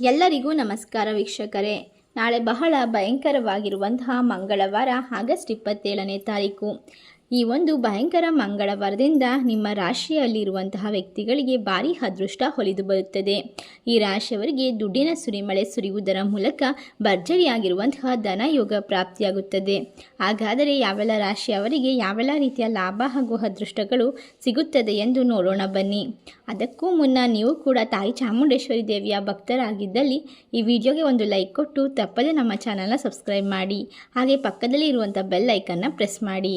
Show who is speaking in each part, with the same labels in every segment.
Speaker 1: ಎಲ್ಲರಿಗೂ ನಮಸ್ಕಾರ ವೀಕ್ಷಕರೇ. ನಾಳೆ ಬಹಳ ಭಯಂಕರವಾಗಿರುವಂತಹ ಮಂಗಳವಾರ ಆಗಸ್ಟ್ ಇಪ್ಪತ್ತೇಳನೇ ತಾರೀಕು. ಈ ಒಂದು ಭಯಂಕರ ಮಂಗಳ ವರದಿಂದ ನಿಮ್ಮ ರಾಶಿಯಲ್ಲಿರುವಂತಹ ವ್ಯಕ್ತಿಗಳಿಗೆ ಭಾರಿ ಅದೃಷ್ಟ ಹೊಲಿದು ಬರುತ್ತದೆ. ಈ ರಾಶಿಯವರಿಗೆ ದುಡ್ಡಿನ ಸುರಿಮಳೆ ಸುರಿಯುವುದರ ಮೂಲಕ ಭರ್ಜರಿಯಾಗಿರುವಂತಹ ಧನಯೋಗ ಪ್ರಾಪ್ತಿಯಾಗುತ್ತದೆ. ಹಾಗಾದರೆ ಯಾವೆಲ್ಲ ರಾಶಿಯವರಿಗೆ ಯಾವೆಲ್ಲ ರೀತಿಯ ಲಾಭ ಹಾಗೂ ಅದೃಷ್ಟಗಳು ಸಿಗುತ್ತದೆ ಎಂದು ನೋಡೋಣ ಬನ್ನಿ. ಅದಕ್ಕೂ ಮುನ್ನ ನೀವು ಕೂಡ ತಾಯಿ ಚಾಮುಂಡೇಶ್ವರಿ ದೇವಿಯ ಭಕ್ತರಾಗಿದ್ದಲ್ಲಿ ಈ ವಿಡಿಯೋಗೆ ಒಂದು ಲೈಕ್ ಕೊಟ್ಟು ತಪ್ಪದೇ ನಮ್ಮ ಚಾನಲ್ನ ಸಬ್ಸ್ಕ್ರೈಬ್ ಮಾಡಿ. ಹಾಗೆ ಪಕ್ಕದಲ್ಲಿ ಇರುವಂಥ ಬೆಲ್ ಐಕನ್ನ ಪ್ರೆಸ್ ಮಾಡಿ.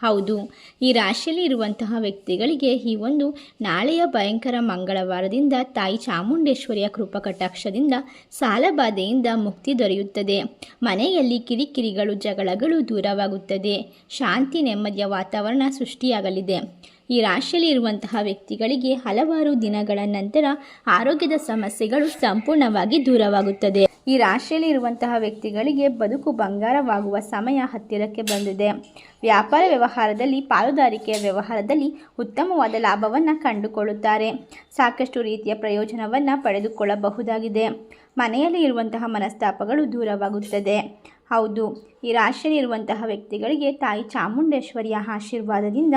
Speaker 1: ಹೌದು. ಈ ರಾಶಿಯಲ್ಲಿ ಇರುವಂತಹ ವ್ಯಕ್ತಿಗಳಿಗೆ ಈ ಒಂದು ನಾಳೆಯ ಭಯಂಕರ ಮಂಗಳವಾರದಿಂದ ತಾಯಿ ಚಾಮುಂಡೇಶ್ವರಿಯ ಕೃಪಕಟಾಕ್ಷದಿಂದ ಸಾಲಬಾಧೆಯಿಂದ ಮುಕ್ತಿ ದೊರೆಯುತ್ತದೆ. ಮನೆಯಲ್ಲಿ ಕಿರಿಕಿರಿಗಳು, ಜಗಳಗಳು ದೂರವಾಗುತ್ತದೆ. ಶಾಂತಿ ನೆಮ್ಮದಿಯ ವಾತಾವರಣ ಸೃಷ್ಟಿಯಾಗಲಿದೆ. ಈ ರಾಶಿಯಲ್ಲಿ ಇರುವಂತಹ ವ್ಯಕ್ತಿಗಳಿಗೆ ಹಲವಾರು ದಿನಗಳ ನಂತರ ಆರೋಗ್ಯದ ಸಮಸ್ಯೆಗಳು ಸಂಪೂರ್ಣವಾಗಿ ದೂರವಾಗುತ್ತದೆ. ಈ ರಾಶಿಯಲ್ಲಿ ಇರುವಂತಹ ವ್ಯಕ್ತಿಗಳಿಗೆ ಬದುಕು ಬಂಗಾರವಾಗುವ ಸಮಯ ಹತ್ತಿರಕ್ಕೆ ಬಂದಿದೆ. ವ್ಯಾಪಾರ ವ್ಯವಹಾರದಲ್ಲಿ, ಪಾಲುದಾರಿಕೆಯ ವ್ಯವಹಾರದಲ್ಲಿ ಉತ್ತಮವಾದ ಲಾಭವನ್ನು ಕಂಡುಕೊಳ್ಳುತ್ತಾರೆ. ಸಾಕಷ್ಟು ರೀತಿಯ ಪ್ರಯೋಜನವನ್ನು ಪಡೆದುಕೊಳ್ಳಬಹುದಾಗಿದೆ. ಮನೆಯಲ್ಲಿ ಇರುವಂತಹ ಮನಸ್ತಾಪಗಳು ದೂರವಾಗುತ್ತದೆ. ಹೌದು. ಈ ರಾಶಿಯಲ್ಲಿರುವಂತಹ ವ್ಯಕ್ತಿಗಳಿಗೆ ತಾಯಿ ಚಾಮುಂಡೇಶ್ವರಿಯ ಆಶೀರ್ವಾದದಿಂದ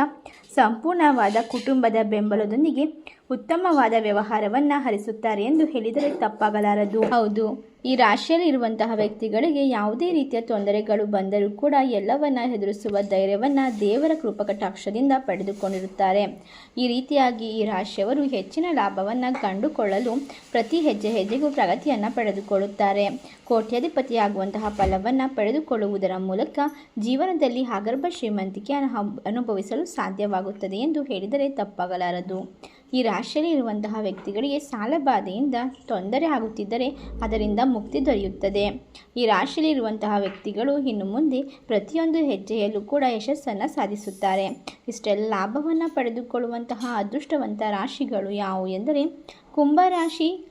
Speaker 1: ಸಂಪೂರ್ಣವಾದ ಕುಟುಂಬದ ಬೆಂಬಲದೊಂದಿಗೆ ಉತ್ತಮವಾದ ವ್ಯವಹಾರವನ್ನು ಹರಿಸುತ್ತಾರೆ ಎಂದು ಹೇಳಿದರೆ ತಪ್ಪಾಗಲಾರದು. ಹೌದು. ಈ ರಾಶಿಯಲ್ಲಿ ಇರುವಂತಹ ವ್ಯಕ್ತಿಗಳಿಗೆ ಯಾವುದೇ ರೀತಿಯ ತೊಂದರೆಗಳು ಬಂದರೂ ಕೂಡ ಎಲ್ಲವನ್ನ ಎದುರಿಸುವ ಧೈರ್ಯವನ್ನು ದೇವರ ಕೃಪಕಟಾಕ್ಷದಿಂದ ಪಡೆದುಕೊಂಡಿರುತ್ತಾರೆ. ಈ ರೀತಿಯಾಗಿ ಈ ರಾಶಿಯವರು ಹೆಚ್ಚಿನ ಲಾಭವನ್ನು ಕಂಡುಕೊಳ್ಳಲು ಪ್ರತಿ ಹೆಜ್ಜೆ ಹೆಜ್ಜೆಗೂ ಪ್ರಗತಿಯನ್ನು ಪಡೆದುಕೊಳ್ಳುತ್ತಾರೆ. ಕೋಟ್ಯಾಧಿಪತಿಯಾಗುವಂತಹ ಫಲವನ್ನು ಪಡೆದುಕೊಳ್ಳುವುದರ ಮೂಲಕ ಜೀವನದಲ್ಲಿ ಆಗರ್ಭ ಶ್ರೀಮಂತಿಕೆ ಅನುಭವಿಸಲು ಸಾಧ್ಯವಾಗುತ್ತದೆ ಎಂದು ಹೇಳಿದರೆ ತಪ್ಪಾಗಲಾರದು. ಈ ರಾಶಿಯಲ್ಲಿ ಇರುವಂತಹ ವ್ಯಕ್ತಿಗಳಿಗೆ ಸಾಲಬಾಧೆಯಿಂದ ತೊಂದರೆ ಆಗುತ್ತಿದ್ದರೆ ಅದರಿಂದ ಮುಕ್ತಿ ದೊರೆಯುತ್ತದೆ. ಈ ರಾಶಿಯಲ್ಲಿ ಇರುವಂತಹ ವ್ಯಕ್ತಿಗಳು ಇನ್ನು ಮುಂದೆ ಪ್ರತಿಯೊಂದು ಹೆಜ್ಜೆಯಲ್ಲೂ ಕೂಡ ಯಶಸ್ಸನ್ನು ಸಾಧಿಸುತ್ತಾರೆ. ಇಷ್ಟೆಲ್ಲ ಲಾಭವನ್ನು ಪಡೆದುಕೊಳ್ಳುವಂತಹ ಅದೃಷ್ಟವಂತ ರಾಶಿಗಳು ಯಾವುವು ಎಂದರೆ ಕುಂಭರಾಶಿ